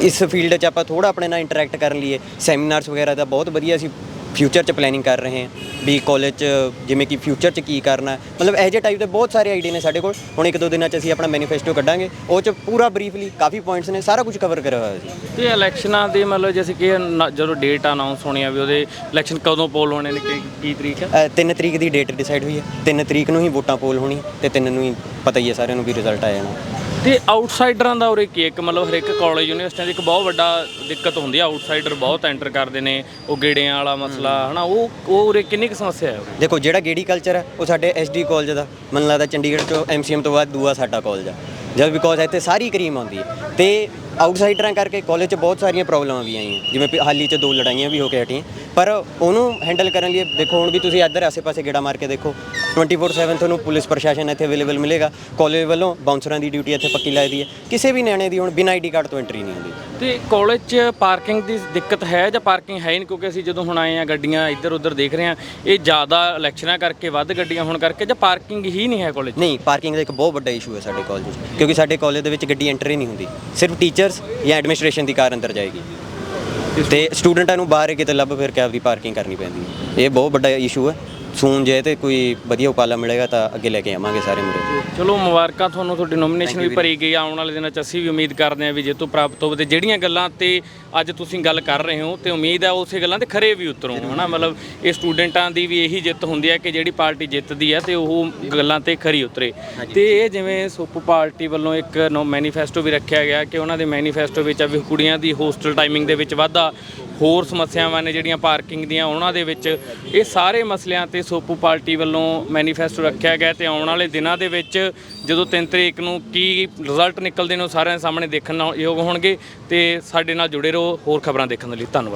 B: ਇਸ ਫੀਲਡ 'ਚ ਆਪਾਂ ਥੋੜਾ ਆਪਣੇ ਨਾਲ ਇੰਟਰੈਕਟ ਕਰਨ ਲਈ ਸੈਮੀਨਾਰਸ ਵਗੈਰਾ ਦਾ ਬਹੁਤ ਵਧੀਆ ਅਸੀਂ ਫਿਊਚਰ 'ਚ ਪਲੈਨਿੰਗ ਕਰ ਰਹੇ ਹਾਂ ਵੀ ਕਾਲਜ 'ਚ ਜਿਵੇਂ ਕਿ ਫਿਊਚਰ 'ਚ ਕੀ ਕਰਨਾ। ਮਤਲਬ ਇਹੋ ਜਿਹੇ ਟਾਈਪ ਦੇ ਬਹੁਤ ਸਾਰੇ ਆਈਡੀਆ ਨੇ ਸਾਡੇ ਕੋਲ। ਹੁਣ ਇੱਕ ਦੋ ਦਿਨਾਂ 'ਚ ਅਸੀਂ ਆਪਣਾ ਮੈਨੀਫੈਸਟੋ ਕੱਢਾਂਗੇ। ਉਹ 'ਚ ਪੂਰਾ ਬਰੀਫਲੀ ਕਾਫੀ ਪੁਆਇੰਟਸ ਨੇ ਸਾਰਾ ਕੁਝ ਕਵਰ ਕਰਿਆ ਹੋਇਆ ਸੀ।
A: ਤੇ ਇਲੈਕਸ਼ਨਾਂ ਦੇ ਮਤਲਬ ਜੇ ਅਸੀਂ ਕਿ ਜਦੋਂ ਡੇਟ ਅਨਾਉਂਸ ਹੋਣੀ ਆ ਵੀ ਉਹਦੇ ਇਲੈਕਸ਼ਨ ਕਦੋਂ ਪੋਲ ਹੋਣੇ ਨੇ ਕੀ- ਕੀ ਤਰੀਕ ਆ?
B: ਅ, ਤਿੰਨ ਤਰੀਕ ਦੀ ਡੇਟ ਡਿਸਾਈਡ ਹੋਈ ਹੈ। ਤਿੰਨ ਤਰੀਕ ਨੂੰ ਹੀ ਵੋਟਾਂ ਪੋਲ ਹੋਣੀ ਤੇ ਤਿੰਨ ਨੂੰ ਹੀ ਪਤਾ ਹੀ ਹੈ ਸਾਰਿਆਂ ਨੂੰ ਵੀ ਰਿਜ਼ਲਟ ਆ ਜਾਣਾ।
A: ਤੇ ਆਊਟਸਾਈਡਰਾਂ ਦਾ ਉਰੇ ਕੀ? ਇੱਕ ਮਤਲਬ ਹਰੇਕ ਕਾਲਜ ਯੂਨੀਵਰਸਿਟੀਆਂ 'ਚ ਇੱਕ ਬਹੁਤ ਵੱਡਾ ਦਿੱਕਤ ਹੁੰਦੀ ਆ ਆਊਟਸਾਈਡਰ ਬਹੁਤ ਐਂਟਰ ਕਰਦੇ ਨੇ ਉਹ ਗੇੜਿਆਂ ਵਾਲਾ ਮਸਲਾ ਹਨਾ ਉਹ ਉਹ ਉਰੇ ਕਿੰਨੀ ਕੁ ਸਮੱਸਿਆ ਹੈ ਉਰੇ?
B: ਦੇਖੋ ਜਿਹੜਾ ਗੇੜੀ ਕਲਚਰ ਹੈ ਉਹ ਸਾਡੇ ਐਸਡੀ ਕਾਲਜ ਦਾ ਮੈਨੂੰ ਲੱਗਦਾ ਚੰਡੀਗੜ੍ਹ ਤੋਂ ਐਮਸੀਐਮ ਤੋਂ ਬਾਅਦ ਦੂਆ ਸਾਡਾ ਕਾਲਜ ਆ ਜਦ ਬਿਕੋਜ਼ ਇੱਥੇ ਸਾਰੀ ਕਰੀਮ ਆਉਂਦੀ ਹੈ ਤੇ ਆਊਟਸਾਈਡਰਾਂ ਕਰਕੇ ਕਾਲਜ 'ਚ ਬਹੁਤ ਸਾਰੀਆਂ ਪ੍ਰੋਬਲਮਾਂ ਵੀ ਆਈਆਂ। ਜਿਵੇਂ ਵੀ ਹਾਲੀ 'ਚ ਦੋ ਲੜਾਈਆਂ ਵੀ ਹੋ ਕੇ ਹਟੀਆਂ। ਪਰ ਉਹਨੂੰ ਹੈਂਡਲ ਕਰਨ ਲਈ ਦੇਖੋ, ਹੁਣ ਵੀ ਤੁਸੀਂ ਇੱਧਰ ਆਸੇ-ਪਾਸੇ ਗੇੜਾ ਮਾਰ ਕੇ ਦੇਖੋ। 24/7 ਤੁਹਾਨੂੰ ਪੁਲਿਸ ਪ੍ਰਸ਼ਾਸਨ ਇੱਥੇ ਅਵੇਲੇਬਲ ਮਿਲੇਗਾ। ਕਾਲਜ ਵੱਲੋਂ ਬਾਉਂਸਰਾਂ ਦੀ ਡਿਊਟੀ ਇੱਥੇ ਪੱਕੀ ਲੱਗਦੀ ਹੈ। ਕਿਸੇ ਵੀ ਨਿਆਣੇ ਦੀ ਹੁਣ ਬਿਨਾਂ ਆਈਡੀ ਕਾਰਡ ਤੋਂ ਐਂਟਰੀ ਨਹੀਂ ਹੁੰਦੀ।
A: ਤੇ ਕਾਲਜ 'ਚ ਪਾਰਕਿੰਗ ਦੀ ਦਿੱਕਤ ਹੈ ਜਾਂ ਪਾਰਕਿੰਗ ਹੈ ਹੀ ਨਹੀਂ? ਕਿਉਂਕਿ ਅਸੀਂ ਜਦੋਂ ਹੁਣ ਆਏ ਆ, ਗੱਡੀਆਂ ਇੱਧਰ ਉੱਧਰ ਦੇਖ ਰਹੇ ਆ, ਇਹ ਜ਼ਿਆਦਾ ਇਲੈਕਸ਼ਨਾਂ ਕਰਕੇ ਵੱਧ ਗੱਡੀਆਂ ਹੋਣ ਕਰਕੇ ਜਾਂ ਪਾਰਕਿੰਗ ਹੀ ਨਹੀਂ ਹੈ ਕਾਲਜ
B: ਨਹੀਂ, ਪਾਰਕਿੰਗ ਦਾ ਇੱਕ ਬਹੁਤ ਵੱਡਾ ਇਸ਼ੂ ਹੈ ਸਾਡੇ ਕਾਲਜ 'ਚ, ਕਿਉਂਕਿ ਸਾਡੇ ਕਾਲਜ ਦੇ ਵਿੱਚ ਗੱਡੀ ਐਂਟਰ ਹੀ ਨਹੀਂ ਹੁੰਦੀ। ਸਿਰਫ ਟੀਚਰਸ ਜਾਂ ਐਡਮਿਨਿਸਟ੍ਰੇਸ਼ਨ ਦੀ ਕਾਰ ਅੰਦਰ ਜਾਏਗੀ। ਤੇ ਸਟੂਡੈਂਟਾਂ ਨੂੰ ਬਾਹਰ ਕਿਤੇ ਲੱਭ ਫਿਰ ਕੈਬ ਦੀ ਪਾਰਕਿੰਗ ਕਰਨੀ ਪੈਂਦੀ ਹੈ। ਇਹ ਬਹੁਤ ਵੱਡਾ ਇਸ਼ੂ ਹੈ। ਸੂਨ ਜੇ ਤੇ ਕੋਈ ਵਧੀਆ ਉਪਾਲਾ ਮਿਲੇਗਾ ਤਾਂ ਅੱਗੇ ਲੈ ਕੇ ਆਵਾਂਗੇ ਸਾਰੇ ਮੁਰੇ
A: ਚਲੋ ਮੁਬਾਰਕਾਂ ਤੁਹਾਨੂੰ ਤੁਹਾਡੀ ਨੋਮੀਨੇਸ਼ਨ ਵੀ ਭਰੀ ਗਈ ਆ। ਆਉਣ ਵਾਲੇ ਦਿਨਾਂ 'ਚ। ਅਸੀਂ ਵੀ ਉਮੀਦ ਕਰਦੇ ਹਾਂ ਵੀ ਜੇਤੂ ਪ੍ਰਾਪਤ ਹੋਵੇ ਤੇ ਜਿਹੜੀਆਂ ਗੱਲਾਂ ਤੇ ਅੱਜ ਤੁਸੀਂ ਗੱਲ ਕਰ ਰਹੇ ਹੋ ਤੇ ਉਮੀਦ ਹੈ ਉਸੇ ਗੱਲਾਂ ਤੇ ਖਰੇ ਵੀ ਉਤਰੋ ਹਨਾ? ਮਤਲਬ ਇਹ ਸਟੂਡੈਂਟਾਂ ਦੀ ਵੀ ਇਹੀ ਜਿੱਤ ਹੁੰਦੀ ਹੈ ਕਿ ਜਿਹੜੀ ਪਾਰਟੀ ਜਿੱਤਦੀ ਹੈ ਤੇ ਉਹ ਗੱਲਾਂ ਤੇ ਖਰੀ ਉਤਰੇ। ਤੇ ਇਹ ਜਿਵੇਂ ਸੁਪ ਪਾਰਟੀ ਵੱਲੋਂ ਇੱਕ ਨੋ ਮੈਨੀਫੈਸਟੋ ਵੀ ਰੱਖਿਆ ਗਿਆ ਕਿ ਉਹਨਾਂ ਦੇ ਮੈਨੀਫੈਸਟੋ ਵਿੱਚ ਆ ਵੀ ਕੁੜੀਆਂ ਦੀ ਹੋਸਟਲ ਟਾਈਮਿੰਗ ਦੇ ਵਿੱਚ ਵਾਧਾ ਹੋਰ ਸਮੱਸਿਆਵਾਂ ਨੇ ਜਿਹੜੀਆਂ ਪਾਰਕਿੰਗ ਦੀਆਂ, ਉਹਨਾਂ ਦੇ ਵਿੱਚ ਇਹ ਸਾਰੇ ਮਸਲਿਆਂ ਤੇ ਸੋਪੂ ਪਾਰਟੀ ਵੱਲੋਂ ਮੈਨੀਫੈਸਟੋ ਰੱਖਿਆ ਗਿਆ ਤੇ ਆਉਣ ਵਾਲੇ ਦਿਨਾਂ ਦੇ ਵਿੱਚ ਜਦੋਂ 3 ਤਰੀਕ ਨੂੰ ਕੀ ਰਿਜ਼ਲਟ ਨਿਕਲਦੇ ਨੇ ਉਹ ਸਾਰਿਆਂ ਦੇ ਸਾਹਮਣੇ ਦੇਖਣ ਯੋਗ ਹੋਣਗੇ ਤੇ ਸਾਡੇ ਨਾਲ ਜੁੜੇ ਰਹੋ, ਹੋਰ ਖਬਰਾਂ ਦੇਖਣ ਦੇ ਲਈ ਧੰਨਵਾਦ।